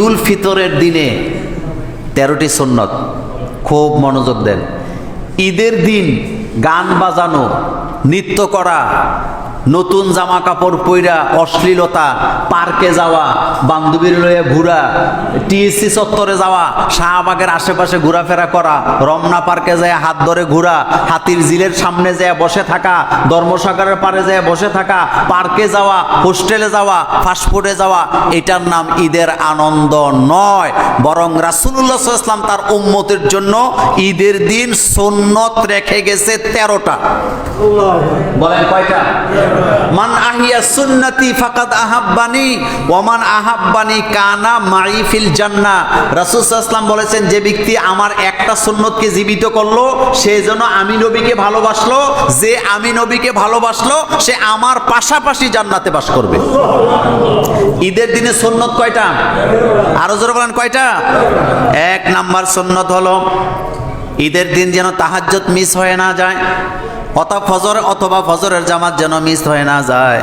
ঈদুল ফিতরের দিনে তেরোটি সন্ন্যত খুব মনোযোগ দেন। ঈদের দিন গান বাজানো নৃত্য করা নতুন জামা কাপড় পইরা অশ্লীলতা, পার্কে যাওয়া, বান্ধবীর লয়ে ঘোরা, টিএসসি চত্বরে যাওয়া, শাহবাগের আশেপাশে ঘোরাফেরা করা, রমনা পার্কে যায় হাত ধরে ঘোরা, হাতির জিলের সামনে যায় বসে থাকা, ধর্মসাগরের পারে যায় বসে থাকা, পার্কে যাওয়া, হোস্টেলে যাওয়া, ফাস্টফুডে যাওয়া, এটার নাম ঈদের আনন্দ নয়। বরং রাসুল্লাহ ইসলাম তার উম্মতের জন্য ঈদের দিন সুন্নত রেখে গেছে তেরোটা। বলেন কয়টা? মান আহিয়া সুন্নতি ফাকাদ আহাব্বানি ওমান আহাব্বানি কানা মাইফিল জান্না। রাসূল সাল্লাল্লাহু বলেছেন, যে ব্যক্তি আমার একটা সুন্নতকে জীবিত করল, সে যেন আমি নবীকে ভালোবাসলো, যে আমি নবীকে ভালোবাসলো, সে আমার পাশাপাশি জান্নাতে বাস করবে। ঈদের দিনে সুন্নত কয়টা? আরও জোরে বলেন, কয়টা? এক নাম্বার সুন্নত হলো, ঈদের দিন যেন তাহাজ্জুদ মিস হয়ে না যায়। অথবা ফজর অথবা ফজরের জামাত যেন মিস হয়ে না যায়।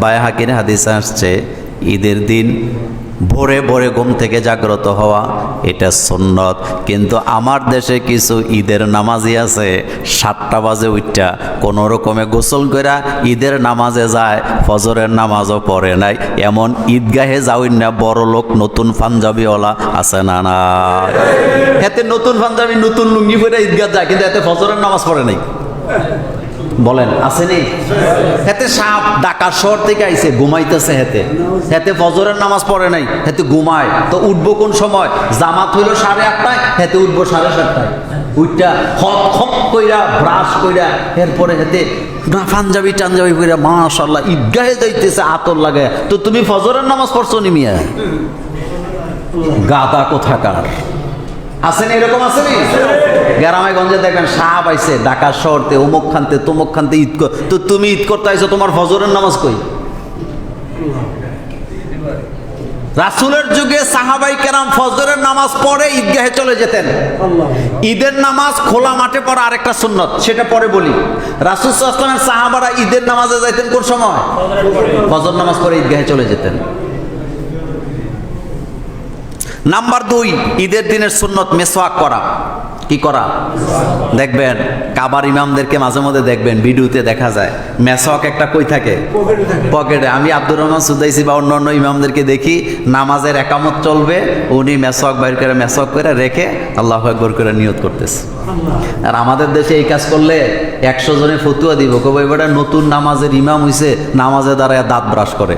বায় হাকির হাদিস আসছে, ঈদের দিন ভোরে ভোরে ঘুম থেকে জাগ্রত হওয়া, এটা সুন্নত। কিন্তু আমার দেশে কিছু ঈদের নামাজি আছে, সাতটা বাজে উঠটা কোনো রকমে গোসল করে ঈদের নামাজে যায়, ফজরের নামাজও পড়ে নাই। এমন ঈদগাহে যাওই না, বড় লোক নতুন পাঞ্জাবিওয়ালা আছে না না এতে নতুন পাঞ্জাবি, নতুন লুঙ্গি পরে ঈদগাহ যায়, কিন্তু এতে ফজরের নামাজ পড়ে নাই। বলেন আসেনি হেতে সাপ ডাকার শহর থেকে আইছে, ঘুমাইতেছে হেতে হেতে ফজরের নামাজ পড়ে নাই হেতে ঘুমায়। তো উঠবো কোন সময়? জামাত হইল সাড়ে আটটায় হেতে উঠবো সাড়ে সাতটায়। উইটা হক হক কইরা, ব্রাশ কইরা, এরপরে হেতে না, পাঞ্জাবি টাঞ্জাবি কইরা মাশাল্লাহ ঈদগাহে যাইতেছে, আতর লাগে তো তুমি ফজরের নামাজ পড়ছো নি মিয়া? গাদা কোথাকার? আছেন এরকম আসেনি গ্রামে গঞ্জে দেখবেন সাহ পাইছে ঢাকা শহরতে অমুক খানতে তমুক খানতে ঈদ তো তুমি ঈদ করতে আইছো তোমার ফজরের নামাজ কই? রাসুলের যুগে সাহাবাই কেরাম ফজরের নামাজ পড়ে ঈদগাহে চলে যেতেন। ঈদের নামাজ খোলা মাঠে পড়া আরেকটা সুন্নত সেটা পরে বলি। রাসুল আসলামের সাহাবারা ঈদের নামাজে যাইতেন কোন সময়? ফজর নামাজ পড়ে ঈদগাহে চলে যেতেন। নাম্বার দুই, ঈদের দিনের সুন্নত মেসওয়াক করা। কি করা? দেখবেন, কাবার ইমামদেরকে মাঝে মধ্যে দেখবেন, ভিডিওতে দেখা যায়। মেসওয়াক একটা কই থাকে? পকেটে। আমি আব্দুর রহমান সুদাইসি বা অন্য অন্য ইমামদেরকে দেখি, নামাজের একামত চলবে, উনি মেসওয়াক বাইর করে মেসওয়াক করে রেখে আল্লাহ একবার করে নিয়ত করতেছে। আর আমাদের দেশে এই কাজ করলে একশো জনে ফতুয়া দিব। কবে এবারে নতুন নামাজের ইমাম হইছে, নামাজে দ্বারা দাঁত ব্রাশ করে।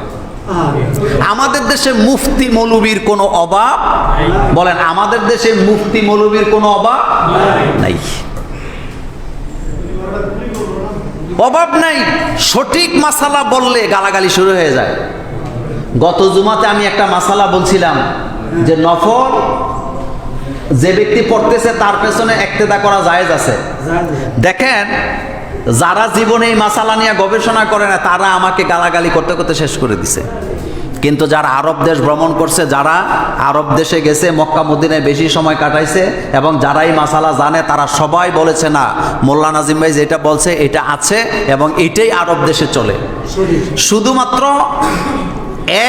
আমাদের দেশে মুফতি মৌলবীর কোনো অভাব? বলেন আমাদের দেশে মুফতি মৌলবীর কোনো অভাব? নাই। অভাব নাই। সঠিক মাসালা বললে গালাগালি শুরু হয়ে যায়। গত জুমাতে আমি একটা মাসালা বলছিলাম যে নফল যে ব্যক্তি পড়তেছে তার পেছনে একতেদা করা জায়েজ আছে। দেখেন যারা জীবনে এই মাসালা নিয়ে গবেষণা করে না তারা আমাকে গালাগালি করতে করতে শেষ করে দিছে। কিন্তু যারা আরব দেশ ভ্রমণ করছে, যারা আরব দেশে গেছে, মক্কা, মদিনায় বেশি সময় কাটাইছে এবং যারাই মাসালা জানে, তারা সবাই বলেছে, না, মোল্লা নাজিম ভাই যেটা বলছে, এটা আছে এবং এটাই আরব দেশে চলে। শুধুমাত্র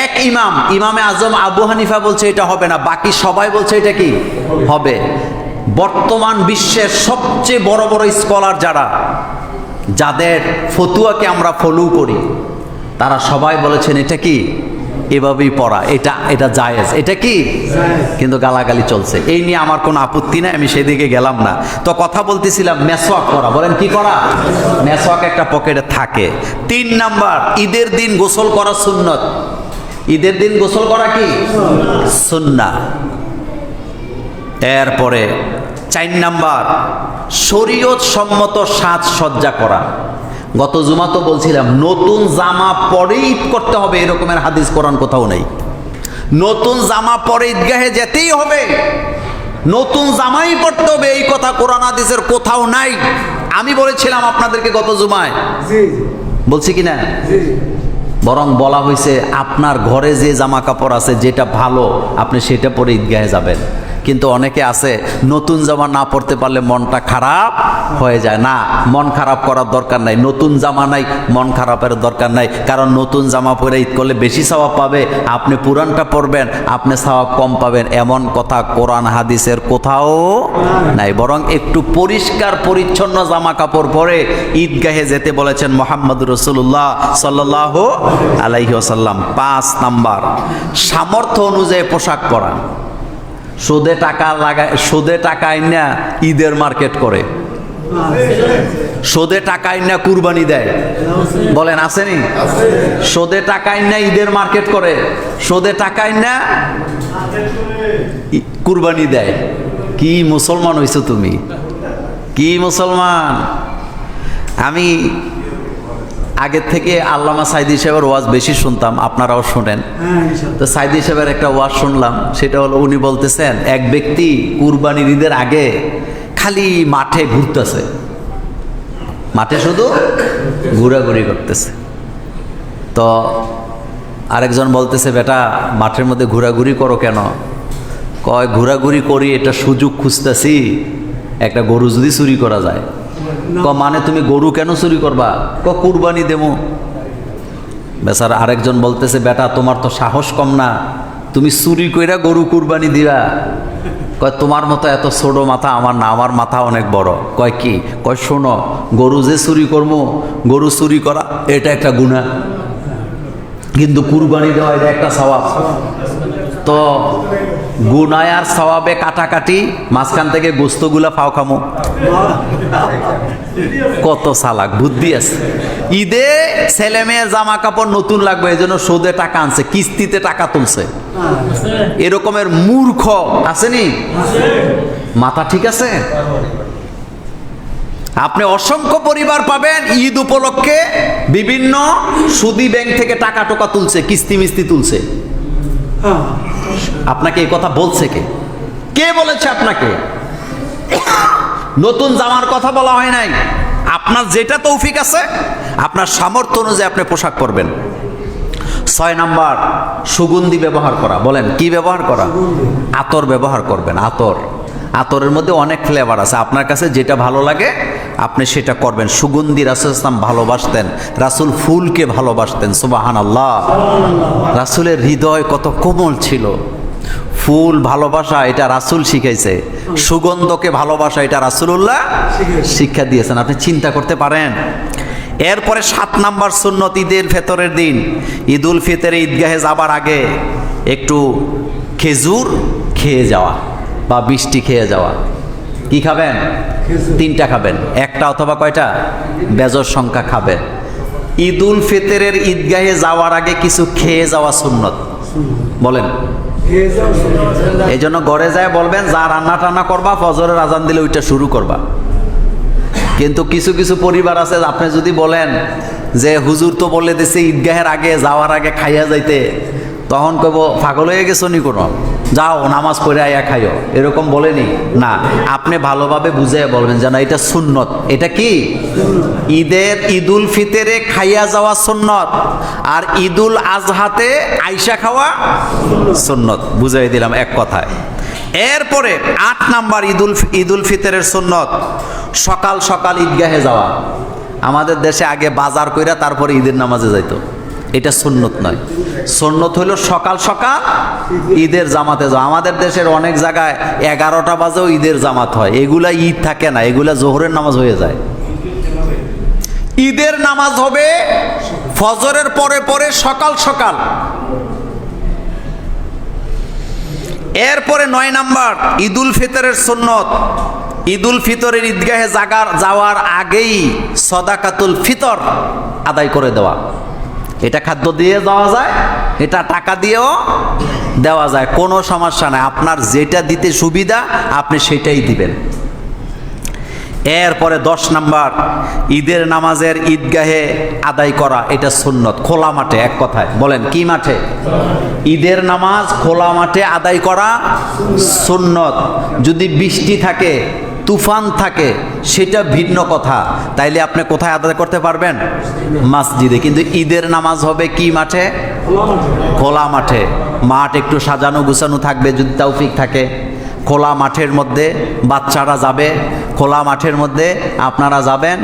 এক ইমাম, ইমামে আজম আবু হানিফা বলছে, এটা হবে না। বাকি সবাই বলছে, এটা কি? হবে। বর্তমান বিশ্বের সবচেয়ে বড় বড় স্কলার যারা, যাদের ফতুয়াকে আমরা ফলো করি, তারা সবাই বলেছেন, এটা কি? এভাবেই পড়া এটা এটা জায়েজ। এটা কি? কিন্তু গালাগালি চলছে। এই নিয়ে আমার কোনো আপত্তি নাই আমি সেদিকে গেলাম না। তো কথা বলতেছিলাম মেসওয়াক করা বলেন কি করা? মেসওয়াক একটা পকেটে থাকে। তিন নাম্বার ঈদের দিন গোসল করা সুন্নত। ঈদের দিন গোসল করা কি? সুন্না। এরপরে চার নাম্বার শরীয়ত সম্মত সাজসজ্জা করা। গত জুমা তো বলছিলাম নতুন জামা পরে ঈদ করতে হবে এরকমের হাদিস কোরআন কোথাও নেই। নতুন জামা পরে ঈদগাহে যেতেই হবে নতুন জামাই পড়তে হবে এই কথা কোরআন হাদিসের কোথাও নাই। আমি বলেছিলাম আপনাদেরকে গত জুমায়। বলছি কি না? বরং বলা হয়েছে আপনার ঘরে যে জামা কাপড় আছে যেটা ভালো আপনি সেটা পরে ঈদগাহে যাবেন। কিন্তু অনেকে আছে, নতুন জামা না পড়তে পারলে মনটা খারাপ হয়ে যায়। না, মন খারাপ করার দরকার নাই। নতুন জামা নাই, মন খারাপের দরকার নাই। কারণ নতুন জামা পরে ঈদ করলে বেশি স্বভাব পাবে। আপনি পুরানটা পরবেন, আপনি স্বভাব কম পাবেন। এমন কথা কোরআন, হাদিসের কোথাও নাই। বরং একটু পরিষ্কার, পরিচ্ছন্ন জামা কাপড় পরে ঈদগাহে যেতে বলেছেন মোহাম্মদ রসুল্লাহ সাল্লাহ আলাইহি আসাল্লাম পাঁচ নাম্বার, সামর্থ্য অনুযায়ী পোশাক পরা। সুদে টাকা লাগায় সুদে টাকা আইনা ঈদের মার্কেট করে। সুদে টাকা আইনা কুরবানি দেয়। বলেন, আসেনি? সুদে টাকা আইনা ঈদের মার্কেট করে। সুদে টাকা আইনা কুরবানি দেয়। কি মুসলমান হইছো তুমি? কি মুসলমান? আমি আগের থেকে আল্লামা সাইদি সাহেবের ওয়াজ বেশি শুনতাম আপনারাও শোনেন। তো সাইদি সাহেবের একটা ওয়াজ শুনলাম সেটা হলো উনি বলতেছেন এক ব্যক্তি কুরবানির ঈদের আগে খালি মাঠে ঘুরতেছে। মাঠে শুধু ঘোরাঘুরি করতেছে। তো আরেকজন বলতেছে বেটা মাঠের মধ্যে ঘোরাঘুরি করো কেন? কয় ঘোরাঘুরি করি এটা সুযোগ খুঁজতেছি একটা গরু যদি চুরি করা যায়। ক মানে তুমি গরু কেন চুরি করবা? ক, কুরবানি দেবো বেচারা আরেকজন বলতেছে, বেটা, তোমার তো সাহস কম না। তুমি চুরি কইরা গরু কুরবানি দিবা। কয়, তোমার মতো এত ছোট মাথা আমার না, আমার মাথা অনেক বড়। কয়, কি? কয়, শোনো, গরু যে চুরি করব গরু চুরি করা এটা একটা গুণা কিন্তু কুরবানি দেওয়া এটা একটা স্বভাব তো গুনায় আর স্বভাবে কাটাকাটি, মাঝখান থেকে গোস্তগুলা ফাও খামো। কত সালাক, বুদ্ধি আছে। ঈদে ছেলে মেয়ের জামা কাপড় নতুন লাগবে এই জন্য সুদে টাকা আনছে, কিস্তিতে টাকা তুলছে। এরকমের মূর্খ, আসেনি? মাথা ঠিক আছে? আপনি অসংখ্য পরিবার পাবেন, ঈদ উপলক্ষে বিভিন্ন সুদি ব্যাংক থেকে টাকা টোকা তুলছে কিস্তি মিস্তি তুলছে। আপনাকে এই কথা বলছে কে? কে বলেছে আপনাকে? নতুন জামার কথা বলা হয় নাই। আপনার যেটা তৌফিক আছে আপনার সামর্থ্য অনুযায়ী আপনি পোশাক পরবেন। ছয় নাম্বার সুগন্ধি ব্যবহার করা। বলেন কি ব্যবহার করা? আতর ব্যবহার করবেন আতর। আতরের মধ্যে অনেক ফ্লেভার আছে। আপনার কাছে যেটা ভালো লাগে, আপনি সেটা করবেন। সুগন্ধি রাসুল ইসলাম ভালোবাসতেন। রাসুল ফুলকে ভালোবাসতেন সুবাহান আল্লাহ রাসুলের হৃদয় কত কোমল ছিল। ফুল ভালোবাসা, এটা রাসুল শিখাইছে। সুগন্ধকে ভালোবাসা, এটা রাসুলুল্লাহ শিক্ষা দিয়েছেন। আপনি চিন্তা করতে পারেন। এরপরে সাত নাম্বার সুন্নত, ঈদের ভেতরের দিন। ঈদুল ফিতরে ঈদগাহে যাবার আগে একটু খেজুর খেয়ে যাওয়া। বা বৃষ্টি খেয়ে যাওয়া। কি খাবেন? তিনটা খাবেন। একটা অথবা কয়টা? বেজর সংখ্যা খাবেন ঈদ উল ফিতরের ঈদগাহে যাওয়ার আগে কিছু খেয়ে যাওয়া সুন্নত। বলেন। এই জন্য ঘরে যায় বলবেন যা রান্না টান্না করবা ফজরের আজান দিলে ওইটা শুরু করবা। কিন্তু কিছু কিছু পরিবার আছে আপনি যদি বলেন যে হুজুর তো বলে দিছে ঈদগাহের আগে যাওয়ার আগে খাইয়া যাইতে। তখন কব পাগল হয়ে গেছো নি কোনো যাও, নামাজ পড়ে আয়া খাইও। এরকম বলেনি। না, আপনি ভালোভাবে বুঝে বলবেন যে না, এটা সুন্নত। এটা কি? ঈদের ঈদুল ফিতরে খাইয়া যাওয়া সুন্নত আর ঈদুল আজহাতে আইসা খাওয়া সুন্নত। বুঝাই দিলাম এক কথায়। এরপরে আট নাম্বার ঈদুল ঈদুল ফিতরের সুন্নত, সকাল সকাল ঈদগাহে যাওয়া। আমাদের দেশে আগে বাজার কইরা তারপরে ঈদের নামাজে যাইতো। এটা সুন্নত নয়। সুন্নত হলো সকাল সকাল ঈদের জামাতে যাওয়া। আমাদের দেশের অনেক জায়গায় এগারোটা বাজেও ঈদের জামাত হয়। এগুলা ঈদ থাকে না, এগুলা জোহরের নামাজ হয়ে যায়। ঈদের নামাজ হবে ফজরের পরে পরে সকাল সকাল। এরপরে নয় নাম্বার, ঈদুল ফিতরের সুন্নত। ঈদুল ফিতরের ঈদগাহে জাগার যাওয়ার আগেই সদাকাতুল ফিতর আদায় করে দেওয়া। এটা খাদ্য দিয়ে দেওয়া যায়, এটা টাকা দিয়েও দেওয়া যায়। কোনো সমস্যা নাই। আপনার যেটা দিতে সুবিধা, আপনি সেটাই দিবেন। এরপরে দশ নাম্বার, ঈদের নামাজের ঈদগাহে আদায় করা, এটা সুন্নত। খোলা মাঠে, এক কথায়। বলেন, কি মাঠে? ঈদের নামাজ খোলা মাঠে আদায় করা সুন্নত। যদি বৃষ্টি থাকে তুফান থাকে, সেটা ভিন্ন কথা। তাইলে আপনি কোথায় আদায় করতে পারবেন? মসজিদে। কিন্তু ঈদের নামাজ হবে কি মাঠে? খোলা মাঠে। মাঠ একটু সাজানো গুছানো থাকবে যদি তৌফিক থাকে। খোলা মাঠের মধ্যে বাচ্চারা যাবে। খোলা মাঠের মধ্যে আপনারা যাবেন,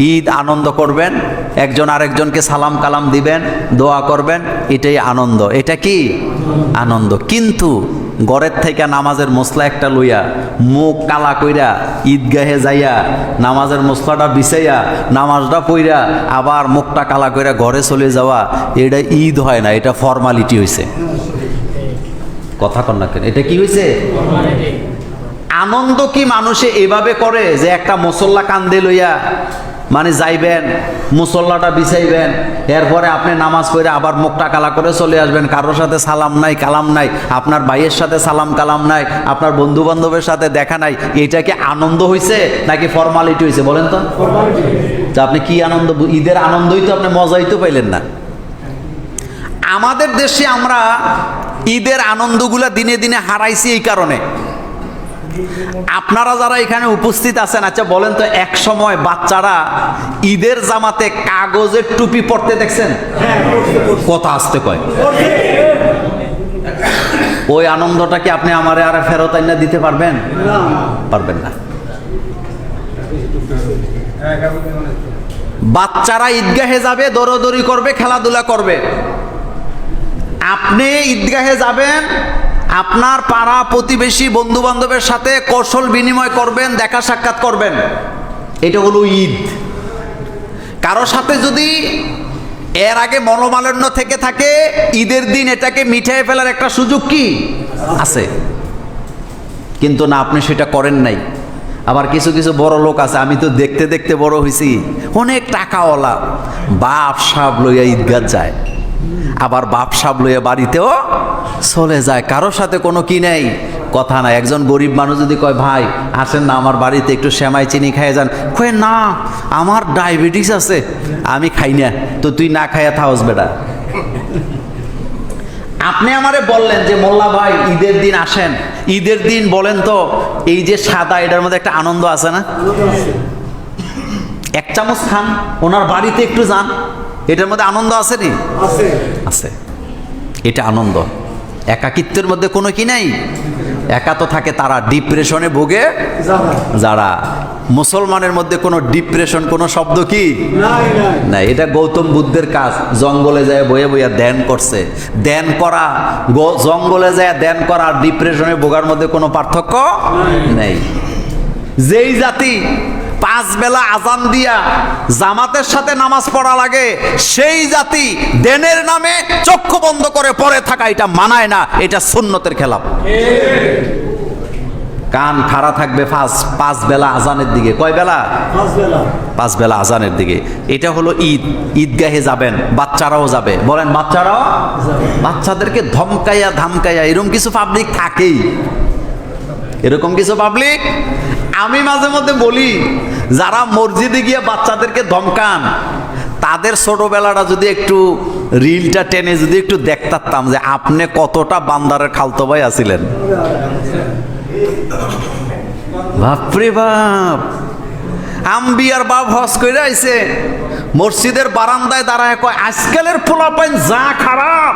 ঈদ আনন্দ করবেন, একজন আরেকজনকে সালাম কালাম দিবেন, দোয়া করবেন, এটাই আনন্দ। এটা কি? আনন্দ। কিন্তু গড়ের থেকে নামাজের মশলা একটা লইয়া, মুখ কালা কইরা, ঈদগাহে যাইয়া, নামাজের মশলাটা বিছাইয়া, নামাজটা পইরা, আবার মুখটা কালা কইরা ঘরে চলে যাওয়া, এটা ঈদ হয় না, এটা ফর্মালিটি হয়েছে কথা কন না কেন, এটা কি হয়েছে আনন্দ কি মানুষে এভাবে করে যে একটা মুসল্লা কান্দে লইয়া মানে যাইবেন, মুসল্লাটা বিছাইবেন, এরপরে আপনি নামাজ পড়ে আবার মুখটা কালা করে চলে আসবেন। কারোর সাথে সালাম নাই, কালাম নাই, আপনার ভাইয়ের সাথে সালাম কালাম নাই, আপনার বন্ধু বান্ধবের সাথে দেখা নাই এটা কি আনন্দ হয়েছে নাকি ফর্মালিটি হয়েছে বলেন তো? তা আপনি কি আনন্দ, ঈদের আনন্দই তো আপনি মজাই তো পাইলেন না। আমাদের দেশে আমরা ঈদের আনন্দগুলা দিনে দিনে হারাইছি এই কারণে। আপনারা যারা এখানে উপস্থিত আছেন আচ্ছা বলেন তো, এক সময় বাচ্চারা ঈদের জামাতে কাগজের টুপি পরতে দেখছেন? কথা আসতে কয়। ওই আনন্দটা কি আপনি আমারে আর ফেরত আইনা দিতে পারবেন? পারবেন না। বাচ্চারা ঈদগাহে যাবে, দৌড়দৌড়ি করবে, খেলাধুলা করবে। আপনি ঈদগাহে যাবেন আপনার পাড়া প্রতিবেশী বন্ধু বান্ধবের সাথে কৌশল বিনিময় করবেন, দেখা সাক্ষাৎ করবেন। এটা হলো ঈদ। কারও সাথে যদি এর আগে মনোমালিন্য থেকে থাকে, ঈদের দিন এটাকে মিঠাই ফেলার একটা সুযোগ কি? আছে। কিন্তু না, আপনি সেটা করেন নাই। আবার কিছু কিছু বড় লোক আছে, আমি তো দেখতে দেখতে বড় হয়েছি অনেক টাকাওয়ালা বাপ সাপ লইয়া ঈদগাহ যায়। আবার বাপ সাপ লইয়া বাড়িতেও চলে যায়। কারোর সাথে কোনো কি নেই? কথা নাই। একজন গরিব মানুষ যদি কয়, ভাই, আসেন না, আমার বাড়িতে একটু সেমাই চিনি খাইয়ে যান। কয়ে, না, আমার ডায়াবেটিস আছে, আমি খাই না। তো তুই না খাইয়া থাকস বেটা। আপনি আমারে বললেন যে, মোল্লা ভাই, ঈদের দিন আসেন। ঈদের দিন বলেন তো, এই যে সাদা, এটার মধ্যে একটা আনন্দ আছে না? এক চামচ খান, ওনার বাড়িতে একটু যান। এটার মধ্যে আনন্দ আছে নি? আছে। এটা আনন্দ। একাকিত্বের মধ্যে কোনো কি নাই? একা তো থাকে তারা ডিপ্রেশনে ভোগে। যারা। মুসলমানের মধ্যে কোনো ডিপ্রেশন কোনো শব্দ কি? না এটা গৌতম বুদ্ধের কাজ। জঙ্গলে যায় বয়ে বইয়া ধ্যান করছে। ধ্যান করা জঙ্গলে যায় ধ্যান করা আর ডিপ্রেশনে ভোগার মধ্যে কোনো পার্থক্য নেই। যেই জাতি পাঁচ বেলা আজান দিয়া জামাতের সাথে নামাজ পড়া লাগে সেই জাতি দেনের নামে চক্ষু বন্ধ করে পড়ে থাকা এটা মানায় না এটা সুন্নতের খেলাপ। কান খাড়া থাকবে পাঁচ পাঁচ বেলা আজানের দিকে। কয় বেলা? পাঁচ বেলা। আজানের দিকে। এটা হলো ঈদ ঈদগাহে যাবেন বাচ্চারাও যাবে। বলেন বাচ্চারাও? বাচ্চাদেরকে ধমকাইয়া ধামকাইয়া এরকম কিছু পাবলিক থাকেই। এরকম কিছু পাবলিক আমি মাঝে মধ্যে বলি, যারা মসজিদে গিয়ে বাচ্চাদেরকে ধমকান, তাদের ছোটবেলাটা যদি একটু রিলটা টেনে যদি একটু দেখতাম যে আপনি কতটা বান্দারের খালতো ভাই আছিলেন। বাপরে বাপ! আম্বিয়ার বাপ হস করে আইছে। মসজিদের বারান্দায় দাঁড়ায় কয়, আজকালের পোলা পাইন যা খারাপ,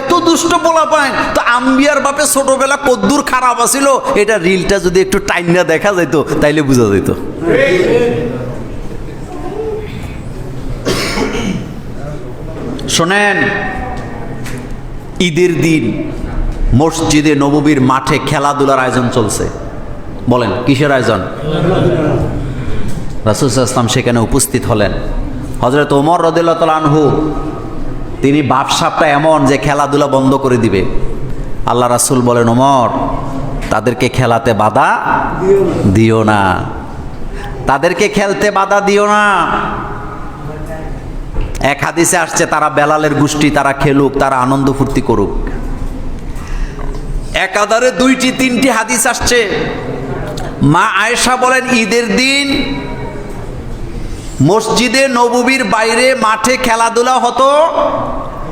এত দুষ্ট পোলা পাইন তো আম্বিয়ার বাপে ছোটবেলা কদ্দুর খারাপ আছিল, এটা রিলটা যদি একটু টাইনা দেখা যাইতো, তাইলে বোঝা যেত শোনেন, ঈদের দিন মসজিদে নববীর মাঠে খেলাধুলার আয়োজন চলছে। বলেন, কিসের আয়োজন? রাসুল ইসলাম সেখানে উপস্থিত হলেন। হজরত ওমর রদিল্লাহ আনহু, তিনি বাপসাপটা এমন যে খেলাধুলা বন্ধ করে দিবে। আল্লাহ রাসুল বলেন, ওমর, তাদেরকে খেলাতে বাধা দিও না। তাদেরকে খেলতে বাধা দিও না। এক হাদিসে আসছে, তারা বেলালের গোষ্ঠী, তারা খেলুক, তারা আনন্দ ফুর্তি করুক। একাধারে দুইটি, তিনটি হাদিস আসছে। মা আয়েশা বলেন, ঈদের দিন মসজিদে নববীর বাইরে মাঠে খেলাধুলা হতো।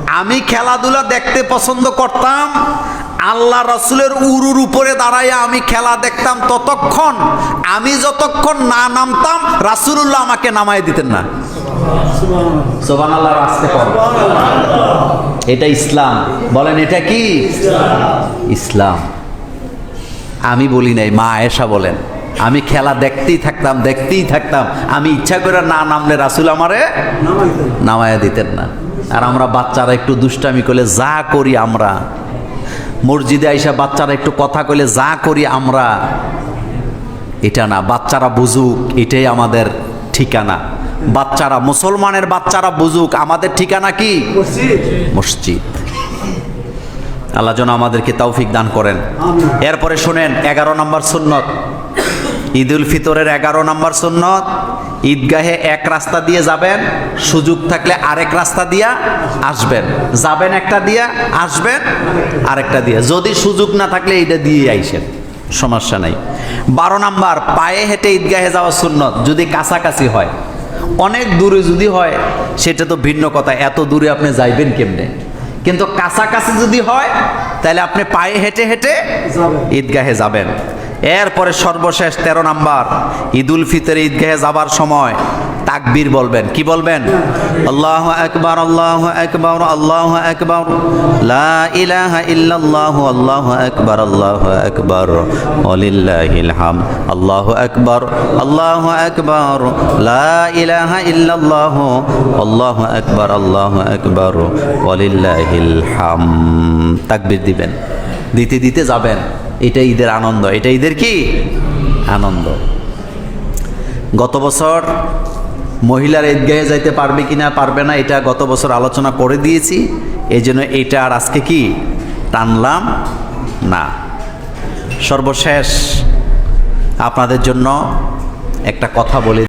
আমি খেলাধুলা দেখতে পছন্দ করতাম। আল্লাহ রাসুলের উরুর উপরে দাঁড়াইয়া আমি খেলা দেখতাম ততক্ষণ। আমি যতক্ষণ না নামতাম, রাসুলুল্লাহ আমাকে নামায় দিতেন না। আল্লাহ এটা ইসলাম। বলেন, এটা কি? ইসলাম। আমি বলি নাই, মা আয়েশা বলেন। আমি খেলা দেখতেই থাকতাম দেখতেই থাকতাম। আমি ইচ্ছা করে না নামলে রাসুল আমারে নামায়া দিতেন না। আর আমরা বাচ্চারা একটু দুষ্টামি করলে যা করি আমরা। মসজিদে আইসা বাচ্চারা একটু কথা কইলে যা করি আমরা। এটা না বাচ্চারা বুঝুক এটাই আমাদের ঠিকানা। বাচ্চারা মুসলমানের বাচ্চারা বুঝুক আমাদের ঠিকানা কি? মসজিদ। আল্লাহ যেন আমাদেরকে তৌফিক দান করেন। এরপরে শোনেন এগারো নম্বর সুন্নত। ঈদ উল ফিতরের এগারো নম্বর সুন্নত ঈদগাহে এক রাস্তা দিয়ে যাবেন সুযোগ থাকলে আরেক রাস্তা দিয়া আসবেন। যাবেন একটা দিয়া আসবেন আরেকটা দিয়া। যদি সুযোগ না থাকলে এইটা দিয়ে আইসেন সমস্যা নাই। বারো নাম্বার পায়ে হেঁটে ঈদগাহে যাওয়া সুন্নত যদি কাছাকাছি হয়। অনেক দূরে যদি হয় সেটা তো ভিন্ন কথা এত দূরে আপনি যাইবেন কেমনে? কিন্তু কাছাকাছি যদি হয় তাহলে আপনি পায়ে হেঁটে হেঁটে ঈদগাহে যাবেন। এরপরে সর্বশেষ তেরো নাম্বার, ঈদুল ফিতরে ঈদগাহে যাবার সময় তাকবীর বলবেন। কি বলবেন? আল্লাহ আকবার আল্লাহ আকবার আল্লাহ আকবার। লা ইলাহা ইল্লাল্লাহ, আল্লাহ আকবার আল্লাহ আকবার। ওয়ালিল্লাহিল হাম আল্লাহ আকবার আল্লাহ আকবার। লা ইলাহা ইল্লাল্লাহ, আল্লাহ আকবার আল্লাহ আকবার। ওয়ালিল্লাহিল হাম তাকবীর দিবেন। দিতে দিতে যাবেন। এটা ঈদের আনন্দ। এটা ঈদের কি? আনন্দ। গত বছর মহিলার ঈদগাহে যাইতে পারবে কি না পারবে না, এটা গত বছর আলোচনা করে দিয়েছি। এই জন্য এটা আর আজকে কি? টানলাম না। সর্বশেষ আপনাদের জন্য একটা কথা বলে